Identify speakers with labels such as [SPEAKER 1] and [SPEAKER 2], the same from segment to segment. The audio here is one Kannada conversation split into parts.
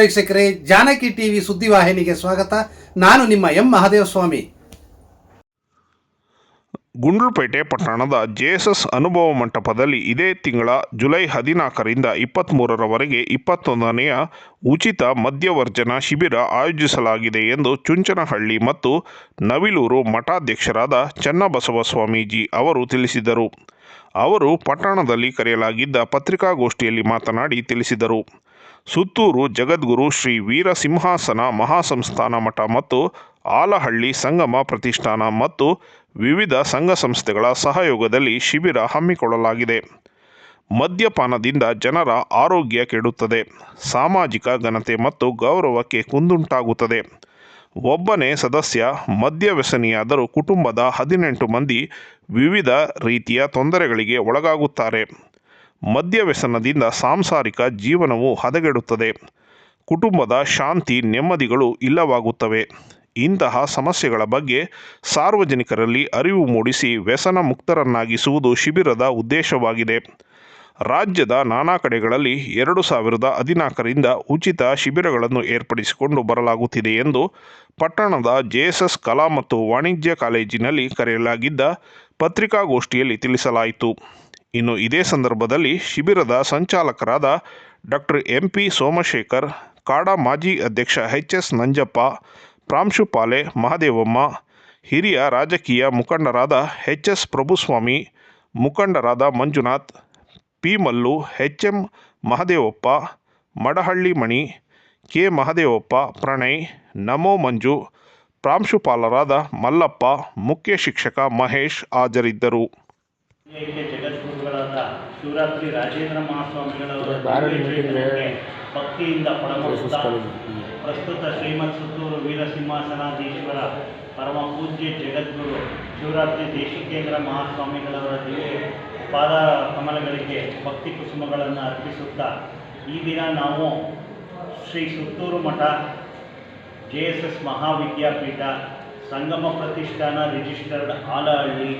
[SPEAKER 1] ವೀಕ್ಷಕರೇ, ಜಾನಕಿ ಟಿವಿ ಸುದ್ದಿವಾಹಿನಿಗೆ ಸ್ವಾಗತ. ನಾನು ನಿಮ್ಮ ಎಂ ಮಹಾದೇವಸ್ವಾಮಿ.
[SPEAKER 2] ಗುಂಡ್ಲುಪೇಟೆ ಪಟ್ಟಣದ ಜೆಎಸ್ಎಸ್ ಅನುಭವ ಮಂಟಪದಲ್ಲಿ ಇದೇ ತಿಂಗಳ ಜುಲೈ ಹದಿನಾಲ್ಕರಿಂದ ಇಪ್ಪತ್ತ್ಮೂರರವರೆಗೆ ಇಪ್ಪತ್ತೊಂದನೆಯ ಉಚಿತ ಮದ್ಯವರ್ಜನ ಶಿಬಿರ ಆಯೋಜಿಸಲಾಗಿದೆ ಎಂದು ಚುಂಚನಹಳ್ಳಿ ಮತ್ತು ನವಿಲೂರು ಮಠಾಧ್ಯಕ್ಷರಾದ ಚನ್ನಬಸವ ಸ್ವಾಮೀಜಿ ಅವರು ತಿಳಿಸಿದರು. ಅವರು ಪಟ್ಟಣದಲ್ಲಿ ಕರೆಯಲಾಗಿದ್ದ ಪತ್ರಿಕಾಗೋಷ್ಠಿಯಲ್ಲಿ ಮಾತನಾಡಿ ತಿಳಿಸಿದರು. ಸುತ್ತೂರು ಜಗದ್ಗುರು ಶ್ರೀ ವೀರಸಿಂಹಾಸನ ಮಹಾಸಂಸ್ಥಾನ ಮಠ ಮತ್ತು ಆಲಹಳ್ಳಿ ಸಂಗಮ ಪ್ರತಿಷ್ಠಾನ ಮತ್ತು ವಿವಿಧ ಸಂಘ ಸಂಸ್ಥೆಗಳ ಸಹಯೋಗದಲ್ಲಿ ಶಿಬಿರ ಹಮ್ಮಿಕೊಳ್ಳಲಾಗಿದೆ. ಮದ್ಯಪಾನದಿಂದ ಜನರ ಆರೋಗ್ಯ ಕೆಡುತ್ತದೆ. ಸಾಮಾಜಿಕ ಘನತೆ ಮತ್ತು ಗೌರವಕ್ಕೆ ಕುಂದುಂಟಾಗುತ್ತದೆ. ಒಬ್ಬನೇ ಸದಸ್ಯ, ಮದ್ಯ ವ್ಯಸನಿಯಾದರೂ ಕುಟುಂಬದ ಹದಿನೆಂಟು ಮಂದಿ ವಿವಿಧ ರೀತಿಯ ತೊಂದರೆಗಳಿಗೆ ಒಳಗಾಗುತ್ತಾರೆ. ಮದ್ಯ ವ್ಯಸನದಿಂದ ಸಾಂಸಾರಿಕ ಜೀವನವು ಹದಗೆಡುತ್ತದೆ. ಕುಟುಂಬದ ಶಾಂತಿ, ನೆಮ್ಮದಿಗಳು ಇಲ್ಲವಾಗುತ್ತವೆ. ಇಂತಹ ಸಮಸ್ಯೆಗಳ ಬಗ್ಗೆ ಸಾರ್ವಜನಿಕರಲ್ಲಿ ಅರಿವು ಮೂಡಿಸಿ ವ್ಯಸನ ಮುಕ್ತರನ್ನಾಗಿಸುವುದು ಶಿಬಿರದ ಉದ್ದೇಶವಾಗಿದೆ. ರಾಜ್ಯದ ನಾನಾ ಕಡೆಗಳಲ್ಲಿ ಎರಡು ಸಾವಿರದ ಹದಿನಾಲ್ಕರಿಂದ ಉಚಿತ ಶಿಬಿರಗಳನ್ನು ಏರ್ಪಡಿಸಿಕೊಂಡು ಬರಲಾಗುತ್ತಿದೆ ಎಂದು ಪಟ್ಟಣದ ಜೆಎಸ್ಎಸ್ ಕಲಾ ಮತ್ತು ವಾಣಿಜ್ಯ ಕಾಲೇಜಿನಲ್ಲಿ ಕರೆಯಲಾಗಿದ್ದ ಪತ್ರಿಕಾಗೋಷ್ಠಿಯಲ್ಲಿ ತಿಳಿಸಲಾಯಿತು. ಇನ್ನು ಇದೇ ಸಂದರ್ಭದಲ್ಲಿ ಶಿಬಿರದ ಸಂಚಾಲಕರಾದ ಡಾಕ್ಟರ್ ಎಂ ಪಿ ಸೋಮಶೇಖರ್, ಕಾಡಾ ಮಾಜಿ ಅಧ್ಯಕ್ಷ ಎಚ್ ಎಸ್ ನಂಜಪ್ಪ ಪ್ರಾಂಶುಪಾಲೆ ಮಹದೇವಮ್ಮ, ಹಿರಿಯ ರಾಜಕೀಯ ಮುಖಂಡರಾದ ಎಚ್ ಎಸ್ ಪ್ರಭುಸ್ವಾಮಿ, ಮುಖಂಡರಾದ Manjunath, P Mallu H M Mahadevappa, Madahalli Mani, K Mahadevappa, Pranay, Namo Manju, ಪ್ರಾಂಶುಪಾಲರಾದ ಮಲ್ಲಪ್ಪ, ಮುಖ್ಯ ಶಿಕ್ಷಕ ಮಹೇಶ್ ಹಾಜರಿದ್ದರು.
[SPEAKER 3] ಜಗದ್ಗುರುಗಳಾದ ಶಿವರಾತ್ರಿ ರಾಜೇಂದ್ರ ಮಹಾಸ್ವಾಮಿಗಳವರ ಭಕ್ತಿಯಿಂದ ಪಡಮುತ್ತಾ ಪ್ರಸ್ತುತ ಶ್ರೀಮತ್ ಸುತ್ತೂರು ವೀರಸಿಂಹಾಸನಾಧೀಶ್ವರ ಪರಮ ಪೂಜ್ಯ ಜಗದ್ಗುರು ಶಿವರಾತ್ರಿ ದೇಶಿಕೇಂದ್ರ ಮಹಾಸ್ವಾಮಿಗಳವರ ದಿವ್ಯ ಪಾದ ಕಮಲಗಳಿಗೆ ಭಕ್ತಿ ಕುಸುಮಗಳನ್ನು ಅರ್ಪಿಸುತ್ತಾ ಈ ದಿನ ನಾವು Shri Suttur Math J S S Mahavidyapeetha Sangama Pratishthana registered Alahalli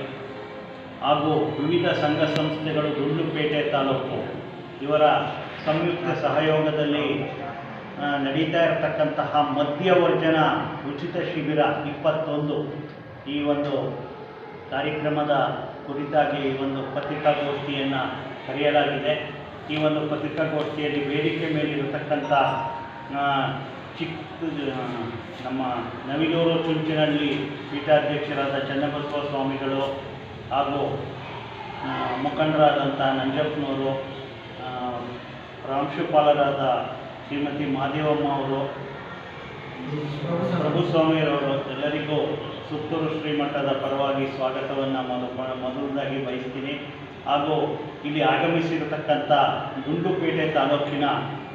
[SPEAKER 3] ಹಾಗೂ ವಿವಿಧ ಸಂಘ ಸಂಸ್ಥೆಗಳು ಗುಂಡ್ಲುಪೇಟೆ ತಾಲೂಕು ಇವರ ಸಂಯುಕ್ತ ಸಹಯೋಗದಲ್ಲಿ ನಡೀತಾ ಇರತಕ್ಕಂತಹ ಮಧ್ಯವರ್ಜನ ಉಚಿತ ಶಿಬಿರ ಇಪ್ಪತ್ತೊಂದು ಈ ಒಂದು ಕಾರ್ಯಕ್ರಮದ ಕುರಿತಾಗಿ ಈ ಒಂದು ಪತ್ರಿಕಾಗೋಷ್ಠಿಯನ್ನು ಕರೆಯಲಾಗಿದೆ. ಈ ಒಂದು ಪತ್ರಿಕಾಗೋಷ್ಠಿಯಲ್ಲಿ ವೇದಿಕೆ ಮೇಲಿರತಕ್ಕಂಥ ಚಿಕ್ಕ ನಮ್ಮ ನವಿಲೂರು ಚುಂಚಿನಲ್ಲಿ ಪೀಠಾಧ್ಯಕ್ಷರಾದ ಚನ್ನಬಸವ ಸ್ವಾಮಿಗಳು ಹಾಗೂ ಮುಖಂಡರಾದಂಥ ನಂಜಪ್ಪನವರು ಪ್ರಾಂಶುಪಾಲರಾದ ಶ್ರೀಮತಿ ಮಾದೇವಮ್ಮ ಅವರು ಪ್ರಭುಸ್ವಾಮಿಯರವರು ಎಲ್ಲರಿಗೂ ಸುತ್ತೂರು ಶ್ರೀಮಠದ ಪರವಾಗಿ ಸ್ವಾಗತವನ್ನು ಮೊದಲು ಮೊದಲದಾಗಿ ಬಯಸ್ತೀನಿ. ಹಾಗೂ ಇಲ್ಲಿ ಆಗಮಿಸಿರತಕ್ಕಂಥ ಗುಂಡುಪೇಟೆ ತಾಲೂಕಿನ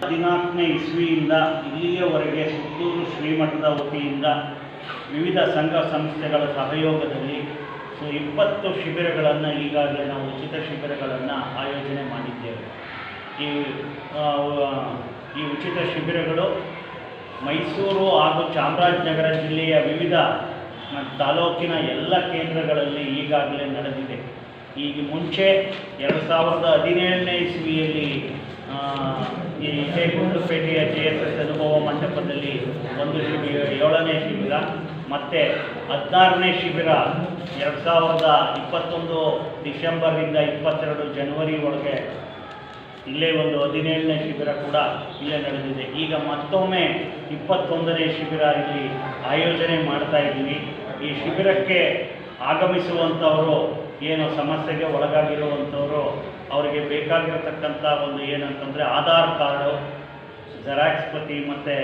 [SPEAKER 3] ಹದಿನಾಲ್ಕನೇ ಇಸ್ವಿಯಿಂದ ಇಲ್ಲಿಯವರೆಗೆ ಸುತ್ತೂರು ಶ್ರೀಮಠದ ವತಿಯಿಂದ ವಿವಿಧ ಸಂಘ ಸಂಸ್ಥೆಗಳ ಸಹಯೋಗದಲ್ಲಿ ಸೊ ಇಪ್ಪತ್ತು ಶಿಬಿರಗಳನ್ನು ಈಗಾಗಲೇ ನಾವು ಉಚಿತ ಶಿಬಿರಗಳನ್ನು ಆಯೋಜನೆ ಮಾಡಿದ್ದೇವೆ. ಈ ಈ ಉಚಿತ ಶಿಬಿರಗಳು ಮೈಸೂರು ಹಾಗೂ ಚಾಮರಾಜನಗರ ಜಿಲ್ಲೆಯ ವಿವಿಧ ತಾಲೂಕಿನ ಎಲ್ಲ ಕೇಂದ್ರಗಳಲ್ಲಿ ಈಗಾಗಲೇ ನಡೆದಿದೆ. ಈಗ ಮುಂಚೆ ಎರಡು ಸಾವಿರದ ಹದಿನೇಳನೇ ಇಸ್ವಿಯಲ್ಲಿ ಈ ಇದೇ ಗುಂಡ್ಲುಪೇಟೆಯ ಜೆ ಎಸ್ ಅನುಭವ ಮಂಟಪದಲ್ಲಿ ಒಂದು ಶಿಬಿರ, ಏಳನೇ ಶಿಬಿರ ಮತ್ತು ಹದಿನಾರನೇ ಶಿಬಿರ ಎರಡು ಸಾವಿರದ ಇಪ್ಪತ್ತೊಂದು ಡಿಸೆಂಬರಿಂದ ಇಪ್ಪತ್ತೆರಡು ಜನವರಿ ಒಳಗೆ ಇಲ್ಲೇ ಒಂದು ಹದಿನೇಳನೇ ಶಿಬಿರ ಕೂಡ ಇಲ್ಲೇ ನಡೆದಿದೆ. ಈಗ ಮತ್ತೊಮ್ಮೆ ಇಪ್ಪತ್ತೊಂದನೇ ಶಿಬಿರ ಇಲ್ಲಿ ಆಯೋಜನೆ ಮಾಡ್ತಾ ಇದ್ದೀವಿ. ಈ ಶಿಬಿರಕ್ಕೆ ಆಗಮಿಸುವಂಥವರು, ಏನು ಸಮಸ್ಯೆಗೆ ಒಳಗಾಗಿರುವಂಥವರು, ಅವರಿಗೆ ಬೇಕಾಗಿರತಕ್ಕಂಥ ಒಂದು ಏನಂತಂದರೆ ಆಧಾರ್ ಕಾರ್ಡು, ಜೆರಾಕ್ಸ್ ಪ್ರತಿ ಮತ್ತು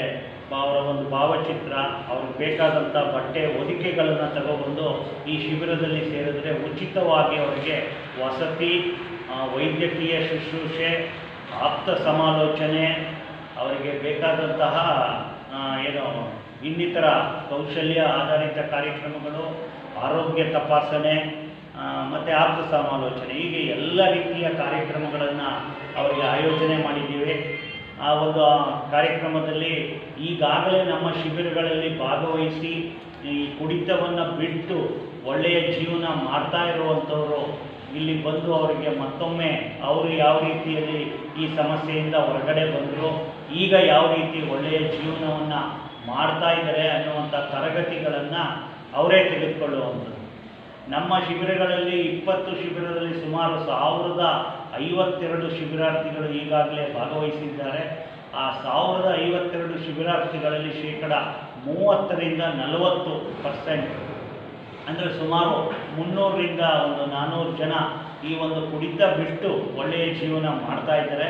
[SPEAKER 3] ಅವರ ಒಂದು ಭಾವಚಿತ್ರ, ಅವ್ರಿಗೆ ಬೇಕಾದಂಥ ಬಟ್ಟೆ, ಹೊದಿಕೆಗಳನ್ನು ತಗೊಬಂದು ಈ ಶಿಬಿರದಲ್ಲಿ ಸೇರಿದರೆ ಉಚಿತವಾಗಿ ಅವರಿಗೆ ವಸತಿ ವೈದ್ಯಕೀಯ ಶುಶ್ರೂಷೆ, ಆಪ್ತ ಸಮಾಲೋಚನೆ, ಅವರಿಗೆ ಬೇಕಾದಂತಹ ಏನು, ಇನ್ನಿತರ ಕೌಶಲ್ಯ ಆಧಾರಿತ ಕಾರ್ಯಕ್ರಮಗಳು, ಆರೋಗ್ಯ ತಪಾಸಣೆ ಮತ್ತು ಆಪ್ತ ಸಮಾಲೋಚನೆ, ಹೀಗೆ ಎಲ್ಲ ರೀತಿಯ ಕಾರ್ಯಕ್ರಮಗಳನ್ನು ಅವರಿಗೆ ಆಯೋಜನೆ ಮಾಡಿದ್ದೀವಿ. ಆ ಒಂದು ಕಾರ್ಯಕ್ರಮದಲ್ಲಿ ಈಗಾಗಲೇ ನಮ್ಮ ಶಿಬಿರಗಳಲ್ಲಿ ಭಾಗವಹಿಸಿ ಈ ಕುಡಿತವನ್ನು ಬಿಟ್ಟು ಒಳ್ಳೆಯ ಜೀವನ ಮಾಡ್ತಾ ಇರುವಂಥವರು ಇಲ್ಲಿ ಬಂದು ಅವರಿಗೆ ಮತ್ತೊಮ್ಮೆ ಅವರು ಯಾವ ರೀತಿಯಲ್ಲಿ ಈ ಸಮಸ್ಯೆಯಿಂದ ಹೊರಗಡೆ ಬಂದರು, ಈಗ ಯಾವ ರೀತಿ ಒಳ್ಳೆಯ ಜೀವನವನ್ನು ಮಾಡ್ತಾ ಇದ್ದಾರೆ ಅನ್ನುವಂಥ ತರಗತಿಗಳನ್ನು ಅವರೇ ತೆಗೆದುಕೊಳ್ಳುವಂಥದ್ದು. ನಮ್ಮ ಶಿಬಿರಗಳಲ್ಲಿ ಇಪ್ಪತ್ತು ಶಿಬಿರದಲ್ಲಿ ಸುಮಾರು ಸಾವಿರದ ಐವತ್ತೆರಡು ಶಿಬಿರಾರ್ಥಿಗಳು ಈಗಾಗಲೇ ಭಾಗವಹಿಸಿದ್ದಾರೆ. ಆ ಸಾವಿರದ ಐವತ್ತೆರಡು ಶಿಬಿರಾರ್ಥಿಗಳಲ್ಲಿ ಶೇಕಡ ಮೂವತ್ತರಿಂದ ನಲವತ್ತು ಪರ್ಸೆಂಟ್, ಅಂದರೆ ಸುಮಾರು ಮುನ್ನೂರರಿಂದ ಒಂದು ನಾನ್ನೂರು ಜನ ಈ ಒಂದು ಕುಡಿತ ಬಿಟ್ಟು ಒಳ್ಳೆಯ ಜೀವನ ಮಾಡ್ತಾ ಇದ್ದಾರೆ.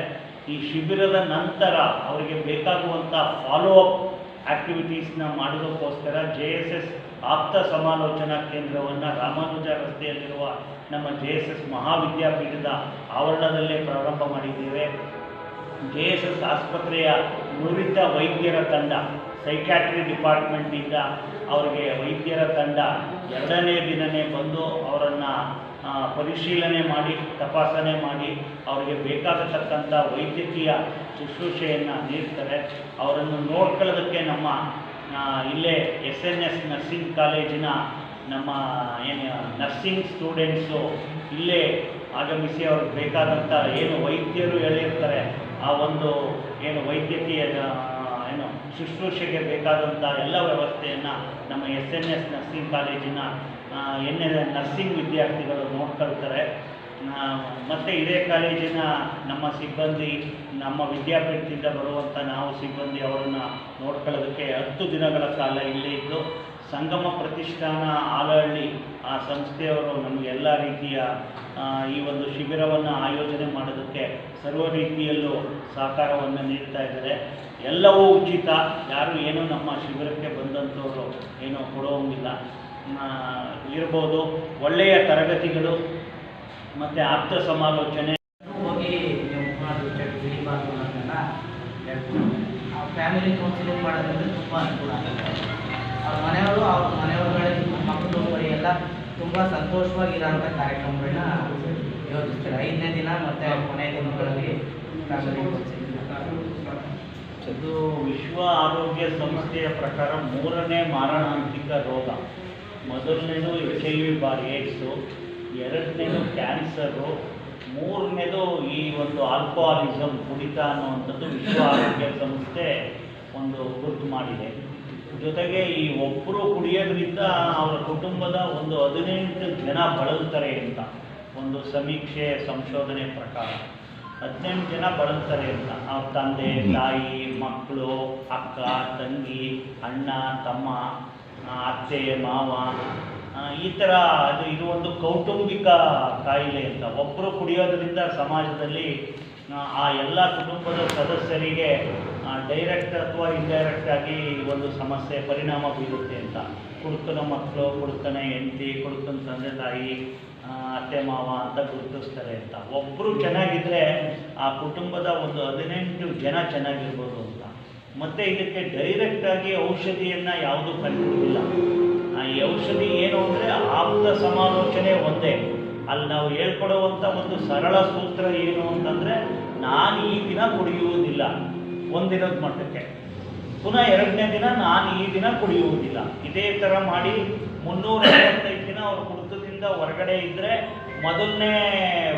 [SPEAKER 3] ಈ ಶಿಬಿರದ ನಂತರ ಅವರಿಗೆ ಬೇಕಾಗುವಂಥ ಫಾಲೋ ಅಪ್ ಆ್ಯಕ್ಟಿವಿಟೀಸ್ನ ಮಾಡೋದಕ್ಕೋಸ್ಕರ ಜೆ ಎಸ್ ಎಸ್ ಆಪ್ತ ಸಮಾಲೋಚನಾ ಕೇಂದ್ರವನ್ನು ರಾಮಾನುಜ ರಸ್ತೆಯಲ್ಲಿರುವ ನಮ್ಮ ಜೆ ಎಸ್ ಎಸ್ ಮಹಾವಿದ್ಯಾಪೀಠದ ಆವರಣದಲ್ಲೇ ಪ್ರಾರಂಭ ಮಾಡಿದ್ದೇವೆ. ಜೆ ಎಸ್ ಎಸ್ ಆಸ್ಪತ್ರೆಯ ನುರಿತ ವೈದ್ಯರ ತಂಡ ಸೈಕ್ಯಾಟ್ರಿ ಡಿಪಾರ್ಟ್ಮೆಂಟ್ನಿಂದ ಅವರಿಗೆ ವೈದ್ಯರ ತಂಡ ಎರಡನೇ ದಿನನೇ ಬಂದು ಅವರನ್ನು ಪರಿಶೀಲನೆ ಮಾಡಿ, ತಪಾಸಣೆ ಮಾಡಿ ಅವರಿಗೆ ಬೇಕಾಗತಕ್ಕಂಥ ವೈದ್ಯಕೀಯ ಶುಶ್ರೂಷೆಯನ್ನು ನೀಡ್ತಾರೆ. ಅವರನ್ನು ನೋಡ್ಕೊಳ್ಳೋದಕ್ಕೆ ನಮ್ಮ ಇಲ್ಲೇ ಎಸ್ ಎನ್ ಎಸ್ ನರ್ಸಿಂಗ್ ಕಾಲೇಜಿನ ನಮ್ಮ, ಏನು ನರ್ಸಿಂಗ್ ಸ್ಟೂಡೆಂಟ್ಸು ಇಲ್ಲೇ ಆಗಮಿಸಿ ಅವ್ರಿಗೆ ಬೇಕಾದಂಥ ಏನು ವೈದ್ಯರು ಹೇಳಿರ್ತಾರೆ, ಆ ಒಂದು, ಏನು ವೈದ್ಯಕೀಯ ಏನು ಶುಶ್ರೂಷೆಗೆ ಬೇಕಾದಂಥ ಎಲ್ಲ ವ್ಯವಸ್ಥೆಯನ್ನು ನಮ್ಮ ಎಸ್ ಎನ್ ಎಸ್ ನರ್ಸಿಂಗ್ ಕಾಲೇಜಿನ ಎನ್ ಎನ್ ನರ್ಸಿಂಗ್ ವಿದ್ಯಾರ್ಥಿಗಳು ನೋಡ್ಕೊಳ್ತಾರೆ. ಮತ್ತು ಇದೇ ಕಾಲೇಜಿನ ನಮ್ಮ ಸಿಬ್ಬಂದಿ, ನಮ್ಮ ವಿದ್ಯಾಪೀಠದಿಂದ ಬರುವಂಥ ನಾವು ಸಿಬ್ಬಂದಿ ಅವರನ್ನು ನೋಡ್ಕೊಳ್ಳೋದಕ್ಕೆ ಹತ್ತು ದಿನಗಳ ಕಾಲ ಇಲ್ಲೇ ಇದ್ದು ಸಂಗಮ ಪ್ರತಿಷ್ಠಾನ ಆಲಹಳ್ಳಿ, ಆ ಸಂಸ್ಥೆಯವರು ನಮಗೆ ಎಲ್ಲ ರೀತಿಯ ಈ ಒಂದು ಶಿಬಿರವನ್ನು ಆಯೋಜನೆ ಮಾಡೋದಕ್ಕೆ ಸರ್ವ ರೀತಿಯಲ್ಲೂ ಸಹಕಾರವನ್ನು ನೀಡ್ತಾ ಇದ್ದಾರೆ. ಎಲ್ಲವೂ ಉಚಿತ, ಯಾರು ಏನೂ ನಮ್ಮ ಶಿಬಿರಕ್ಕೆ ಬಂದಂಥವರು ಏನೂ ಕೊಡೋಂಗಿಲ್ಲ. ಇರ್ಬೋದು, ಒಳ್ಳೆಯ ತರಗತಿಗಳು ಮತ್ತು ಆಪ್ತ ಸಮಾಲೋಚನೆ.
[SPEAKER 4] ಹೋಗಿ ಫ್ಯಾಮಿಲಿ ಕೌನ್ಸಿಲಿಂಗ್ ಮಾಡೋದ್ರಿಂದ ತುಂಬ ಅನುಕೂಲ ಆಗುತ್ತೆ. ಅವ್ರ ಮನೆಯವರು ಅವ್ರ ಮನೆಯವ್ರುಗಳ ಮಕ್ಕಳು ಎಲ್ಲ ತುಂಬ ಸಂತೋಷವಾಗಿರೋಂಥ ಕಾರ್ಯಕ್ರಮಗಳನ್ನ ಯೋಜಿಸ್ತಾರೆ. ಐದನೇ ದಿನ ಮತ್ತು ಕೊನೆಯ ದಿನಗಳಲ್ಲಿ
[SPEAKER 3] ಇದು ವಿಶ್ವ ಆರೋಗ್ಯ ಸಂಸ್ಥೆಯ ಪ್ರಕಾರ ಮೂರನೇ ಮಾರಣಾಂತಿಕ ರೋಗ. ಮೊದಲನೇದು ಎಚ್ ಐ ವಿ ಬಾರ್ ಏಡ್ಸು ಎರಡನೇದು ಕ್ಯಾನ್ಸರು ಮೂರನೇದು ಈ ಒಂದು ಆಲ್ಕೋಹಾಲಿಸಮ್ ಕುಡಿತ ಅನ್ನುವಂಥದ್ದು ವಿಶ್ವ ಆರೋಗ್ಯ ಸಂಸ್ಥೆ ಒಂದು ಗುರುತು ಮಾಡಿದೆ. ಜೊತೆಗೆ ಈ ಒಬ್ಬರು ಕುಡಿಯೋದ್ರಿಂದ ಅವರ ಕುಟುಂಬದ ಒಂದು ಹದಿನೆಂಟು ಜನ ಬಳಲ್ತಾರೆ ಅಂತ. ಒಂದು ಸಮೀಕ್ಷೆ ಸಂಶೋಧನೆ ಪ್ರಕಾರ. ಹದಿನೆಂಟು ಜನ ಬಳಲ್ತಾರೆ ಅಂತ. ಅವ್ರ ತಂದೆ ತಾಯಿ ಮಕ್ಕಳು ಅಕ್ಕ ತಂಗಿ ಅಣ್ಣ ತಮ್ಮ ಅತ್ತೆ ಮಾವ ಈ ಥರ ಅದು ಇದು ಒಂದು ಕೌಟುಂಬಿಕ ಕಾಯಿಲೆ ಅಂತ. ಒಬ್ಬರು ಕುಡಿಯೋದ್ರಿಂದ ಸಮಾಜದಲ್ಲಿ ಆ, ಆ ಎಲ್ಲ ಕುಟುಂಬದ ಸದಸ್ಯರಿಗೆ ಡೈರೆಕ್ಟ್ ಅಥವಾ ಇಂಡೈರೆಕ್ಟ್ ಆಗಿ ಒಂದು ಸಮಸ್ಯೆ, ಪರಿಣಾಮ ಬೀರುತ್ತೆ ಅಂತ. ಕುಡ್ತನ ಮಕ್ಕಳು ಕುಡ್ತನ ಹೆಂಡತಿ, ಕುಡ್ತನ ತಂದೆ ತಾಯಿ ಅತ್ತೆ, ಮಾವ ಅಂತ ಗುರುತಿಸ್ತಾರೆ ಅಂತ. ಒಬ್ಬರು ಚೆನ್ನಾಗಿದ್ದರೆ ಆ ಕುಟುಂಬದ ಒಂದು ಹದಿನೆಂಟು ಜನ ಚೆನ್ನಾಗಿರ್ಬೋದು ಅಂತ. ಮತ್ತು ಇದಕ್ಕೆ ಡೈರೆಕ್ಟಾಗಿ ಔಷಧಿಯನ್ನು ಯಾವುದೂ ಕಂಡುಹಿಡಿದಿಲ್ಲ ಆ ಔಷಧಿ ಏನು ಅಂದರೆ ಆಪ್ತ ಸಮಾಲೋಚನೆ ಒಂದೇ. ಅಲ್ಲಿ ನಾವು ಹೇಳ್ಕೊಡುವಂಥ ಒಂದು ಸರಳ ಸೂತ್ರ ಏನು ಅಂತಂದರೆ, ನಾನು ಈ ದಿನ ಕುಡಿಯುವುದಿಲ್ಲ. ಒಂದಿನದ ಮಟ್ಟಕ್ಕೆ. ಪುನಃ ಎರಡನೇ ದಿನ ನಾನು ಈ ದಿನ ಕುಡಿಯುವುದಿಲ್ಲ. ಇದೇ ಥರ ಮಾಡಿ ಮುನ್ನೂರ ಐವತ್ತೈದು ದಿನ ಅವ್ರ ಕುಡಿತದಿಂದ ಹೊರಗಡೆ ಇದ್ದರೆ ಮೊದಲನೇ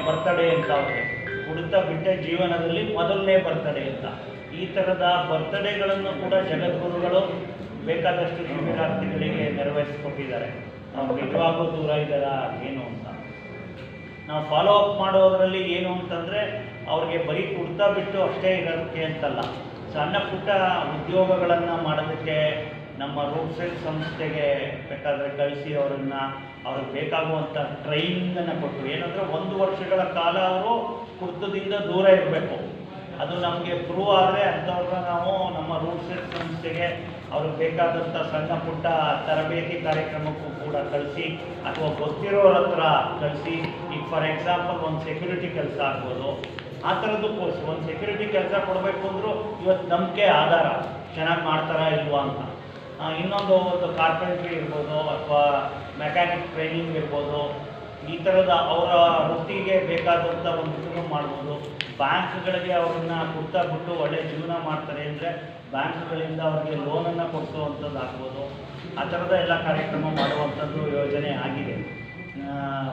[SPEAKER 3] ಬರ್ತಡೇ ಅಂತ ಅವ್ರಿಗೆ. ಕುಡಿತ ಬಿಟ್ಟ ಜೀವನದಲ್ಲಿ ಮೊದಲನೇ ಬರ್ತಡೇ ಅಂತ. ಈ ಥರದ ಬರ್ತಡೇಗಳನ್ನು ಕೂಡ ಜಗದ್ಗುರುಗಳು ಬೇಕಾದಷ್ಟು ಶಿಬಿರಾರ್ಥಿಗಳಿಗೆ ನೆರವೇರಿಸಿಕೊಟ್ಟಿದ್ದಾರೆ. ನಾವು ನಿಜವಾಗೂ ದೂರ ಇದ್ದಾರಾ, ಏನು ಅಂತ. ನಾವು ಫಾಲೋ ಅಪ್ ಮಾಡೋದರಲ್ಲಿ ಏನು ಅಂತಂದರೆ ಅವ್ರಿಗೆ ಬರೀ ಕುಡ್ತಾ ಬಿಟ್ಟು ಅಷ್ಟೇ ಇರೋದಕ್ಕೆ ಅಂತಲ್ಲ. ಸಣ್ಣ ಪುಟ್ಟ ಉದ್ಯೋಗಗಳನ್ನು ಮಾಡೋದಕ್ಕೆ ನಮ್ಮ ರೂಟ್ ಸೈಡ್ ಸಂಸ್ಥೆಗೆ ಬೇಕಾದರೆ ಕಳಿಸಿ ಅವರನ್ನು, ಅವ್ರಿಗೆ ಬೇಕಾಗುವಂಥ ಟ್ರೈನಿಂಗನ್ನು ಕೊಟ್ಟು. ಏನಂದರೆ ಒಂದು ವರ್ಷಗಳ ಕಾಲ ಅವರು ಕುಡ್ತದಿಂದ ದೂರ ಇರಬೇಕು. ಅದು ನಮಗೆ ಪ್ರೂವ್ ಆದರೆ ಅಂಥವ್ರನ್ನ ನಾವು ನಮ್ಮ ರೂಟ್ ಸೈಡ್ ಸಂಸ್ಥೆಗೆ ಅವ್ರಿಗೆ ಬೇಕಾದಂಥ ಸಣ್ಣ ಪುಟ್ಟ ತರಬೇತಿ ಕಾರ್ಯಕ್ರಮಕ್ಕೂ ಕೂಡ ಕಳಿಸಿ, ಅಥವಾ ಗೊತ್ತಿರೋರ ಹತ್ರ ಕಳಿಸಿ. ಈಗ ಫಾರ್ ಎಕ್ಸಾಂಪಲ್ ಒಂದು ಸೆಕ್ಯೂರಿಟಿ ಕೆಲಸ ಆಗ್ಬೋದು. ಆ ಥರದ್ದು ಕೋರ್ಸ್ ಒಂದು ಸೆಕ್ಯೂರಿಟಿ ಕೆಲಸ ಕೊಡಬೇಕು ಅಂದರೂ ಇವತ್ತು ನಂಬಿಕೆ ಆಧಾರ. ಚೆನ್ನಾಗಿ ಮಾಡ್ತಾರಾ ಇಲ್ವಾ ಅಂತ. ಇನ್ನೊಂದು ಒಂದು ಕಾರ್ಪೆಂಟ್ರಿ ಇರ್ಬೋದು ಅಥವಾ ಮೆಕ್ಯಾನಿಕ್ ಟ್ರೈನಿಂಗ್ ಇರ್ಬೋದು. ಈ ಥರದ ಅವರ ವೃತ್ತಿಗೆ ಬೇಕಾದಂಥ ಒಂದು ಇದನ್ನು ಮಾಡ್ಬೋದು. ಬ್ಯಾಂಕ್ಗಳಿಗೆ ಅವ್ರನ್ನ ಕೊಡ್ತಾ ಬಿಟ್ಟು ಒಳ್ಳೆ ಜೀವನ ಮಾಡ್ತಾರೆ ಅಂದರೆ ಬ್ಯಾಂಕ್ಗಳಿಂದ ಅವ್ರಿಗೆ ಲೋನನ್ನು ಕೊಡಿಸುವಂಥದ್ದು ಆಗ್ಬೋದು. ಆ ಥರದ ಎಲ್ಲ ಕಾರ್ಯಕ್ರಮ ಮಾಡುವಂಥದ್ದು ಯೋಜನೆ ಆಗಿದೆ.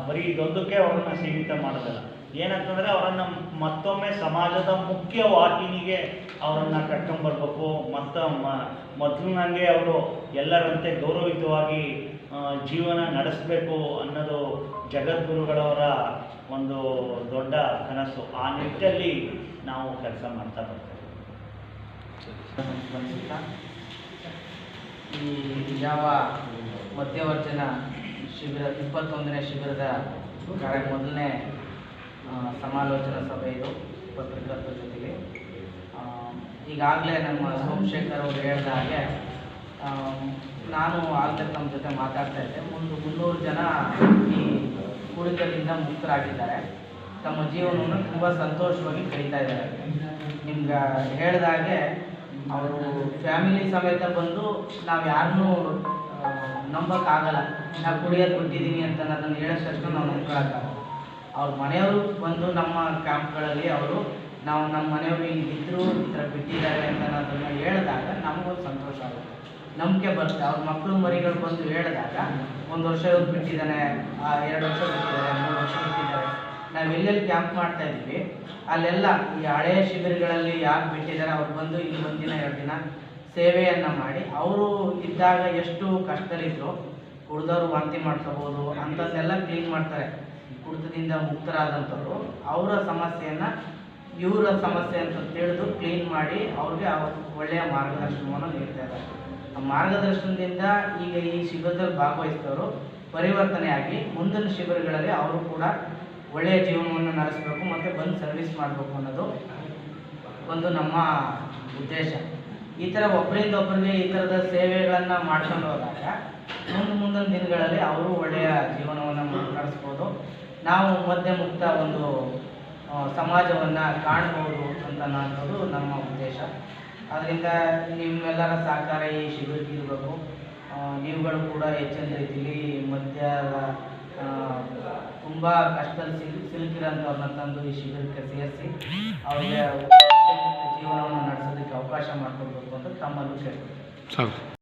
[SPEAKER 3] ಬರೀ ಇದೊಂದಕ್ಕೆ ಅವ್ರನ್ನ ಸೀಮಿತ ಮಾಡೋದಲ್ಲ ಏನಂತಂದರೆ ಅವರನ್ನು ಮತ್ತೊಮ್ಮೆ ಸಮಾಜದ ಮುಖ್ಯ ವಾಹಿನಿಗೆ ಅವರನ್ನು ಕಟ್ಕೊಂಡ್ಬರ್ಬೇಕು ಮತ್ತು ಮೊದಲು ನನಗೆ ಅವರು ಎಲ್ಲರಂತೆ ಗೌರವಯುತವಾಗಿ ಜೀವನ ನಡೆಸಬೇಕು ಅನ್ನೋದು ಜಗದ್ಗುರುಗಳವರ ಒಂದು ದೊಡ್ಡ ಕನಸು ಆ ನಿಟ್ಟಲ್ಲಿ ನಾವು ಕೆಲಸ ಮಾಡ್ತಾ ಬರ್ತೀವಿ.
[SPEAKER 4] ಈ ಯಾವ ಮಧ್ಯವರ್ಜನ ಶಿಬಿರ, ಇಪ್ಪತ್ತೊಂದನೇ ಶಿಬಿರದ ಮೊದಲನೇ ಸಮಾಲೋಚನಾ ಸಭೆ ಇದು, ಪತ್ರಕರ್ತರ ಜೊತೆಗೆ. ಈಗಾಗಲೇ ನಮ್ಮ ಸೋಮಶೇಖರ್ ಅವರು ಹೇಳಿದ ಹಾಗೆ ನಾನು ಆಗಲೇ ತಮ್ಮ ಜೊತೆ ಮಾತಾಡ್ತಾ ಇದ್ದೆ. ಒಂದು ಮುನ್ನೂರು ಜನ ಈ ಕುಡಿತದಿಂದ ಮುಕ್ತರಾಗಿದ್ದಾರೆ. ತಮ್ಮ ಜೀವನವನ್ನು ತುಂಬ ಸಂತೋಷವಾಗಿ ಕಳೀತಾ ಇದ್ದಾರೆ. ನಿಮ್ಗೆ ಹೇಳಿದ ಹಾಗೆ, ಅವರು ಫ್ಯಾಮಿಲಿ ಸಮೇತ ಬಂದು ನಾವು ಯಾರನ್ನೂ ನಂಬಕ್ಕಾಗಲ್ಲ ನಾವು ಕುಡಿಯೋದು ಬಿಟ್ಟಿದ್ದೀನಿ ಅಂತ ಅದನ್ನು ತಕ್ಷಣ ನಾವು ನಂಬ್ಕೊಳಕ್ಕಾಗಲ್ಲ ಅವ್ರ ಮನೆಯವರು ಬಂದು ನಮ್ಮ ಕ್ಯಾಂಪ್ಗಳಲ್ಲಿ ಅವರು ನಾವು ನಮ್ಮ ಮನೆಯವರು ಹಿಂಗೆ ಇದ್ದರು ಈ ಥರ ಬಿಟ್ಟಿದ್ದಾರೆ ಅಂತ ಅದನ್ನು ಹೇಳಿದಾಗ ನಮಗೂ ಸಂತೋಷ ಆಗುತ್ತೆ. ನಂಬಿಕೆ ಬರುತ್ತೆ. ಅವ್ರ ಮಕ್ಕಳು ಮರಿಗಳು ಬಂದು ಹೇಳಿದಾಗ ಒಂದು ವರ್ಷ ಇವ್ರು ಬಿಟ್ಟಿದ್ದಾನೆ ಆ, ಎರಡು ವರ್ಷ ಬಿಟ್ಟಿದ್ದಾರೆ ಮೂರು ವರ್ಷ ಬಿಟ್ಟಿದ್ದಾರೆ. ನಾವು ಎಲ್ಲೆಲ್ಲಿ ಕ್ಯಾಂಪ್ ಮಾಡ್ತಾ ಇದ್ವಿ ಅಲ್ಲೆಲ್ಲ ಈ ಹಳೆಯ ಶಿಬಿರಗಳಲ್ಲಿ ಯಾಕೆ ಬಿಟ್ಟಿದ್ದಾರೆ ಅವ್ರು ಬಂದು ಇಲ್ಲಿ ದಿನ ಎರಡು ದಿನ ಸೇವೆಯನ್ನು ಮಾಡಿ ಅವರು ಇದ್ದಾಗ ಎಷ್ಟು ಕಷ್ಟದಲ್ಲಿದ್ದರು ಕುಡ್ದವ್ರು ವಾಂತಿ ಮಾಡ್ಕೋಬೋದು ಅಂಥದ್ದೆಲ್ಲ ಕ್ಲೀನ್ ಮಾಡ್ತಾರೆ. ಕುಡಿತದಿಂದ ಮುಕ್ತರಾದಂಥವ್ರು, ಅವರ ಸಮಸ್ಯೆಯನ್ನು ಇವರ ಸಮಸ್ಯೆ ಅಂತ ತಿಳಿದು ಕ್ಲೀನ್ ಮಾಡಿ ಅವ್ರಿಗೆ ಅವ್- ಒಳ್ಳೆಯ ಮಾರ್ಗದರ್ಶನವನ್ನು ನೀಡ್ತಾ ಇದ್ದಾರೆ. ಆ ಮಾರ್ಗದರ್ಶನದಿಂದ ಈಗ ಈ ಶಿಬಿರದಲ್ಲಿ ಭಾಗವಹಿಸಿದವರು ಪರಿವರ್ತನೆಯಾಗಿ ಮುಂದಿನ ಶಿಬಿರಗಳಲ್ಲಿ ಅವರು ಕೂಡ ಒಳ್ಳೆಯ ಜೀವನವನ್ನು ನಡೆಸಬೇಕು ಮತ್ತು ಬಂದು ಸರ್ವಿಸ್ ಮಾಡಬೇಕು ಅನ್ನೋದು ಒಂದು ನಮ್ಮ ಉದ್ದೇಶ. ಈ ಥರ ಒಬ್ಬರಿಂದ ಒಬ್ಬರಿಗೆ ಈ ಥರದ ಸೇವೆಗಳನ್ನು ಮಾಡ್ಕೊಂಡು ಹೋದಾಗ ಮುಂದೆ ಮುಂದಿನ ದಿನಗಳಲ್ಲಿ ಅವರು ಒಳ್ಳೆಯ ಜೀವನವನ್ನು ನಡೆಸ್ಬೋದು. ನಾವು ಮದ್ಯ ಮುಕ್ತ ಒಂದು ಸಮಾಜವನ್ನು ಕಾಣ್ಬೋದು ಅಂತ ಅನ್ನೋದು ನಮ್ಮ ಉದ್ದೇಶ. ಅದರಿಂದ ನಿಮ್ಮೆಲ್ಲರ ಸಹಕಾರ ಈ ಶಿಬಿರಕ್ಕೆ ಇರಬೇಕು. ನೀವುಗಳು ಕೂಡ ಹೆಚ್ಚಿನ ರೀತಿಯಲ್ಲಿ ಮದ್ಯದ ತುಂಬ ಕಷ್ಟದಲ್ಲಿ ಸಿಲ್, ಸಿಲುಕಿರೋಂಥವ್ರನ್ನ ತಂದು ಈ ಶಿಬಿರಕ್ಕೆ ಸೇರಿಸಿ ಅವರಿಗೆ ಜೀವನವನ್ನು ನಡೆಸೋದಕ್ಕೆ ಅವಕಾಶ ಮಾಡಿಕೊಡ್ಬೇಕು ಅಂತ ತಮ್ಮಲ್ಲೂ ಕೇಳ್ತೀನಿ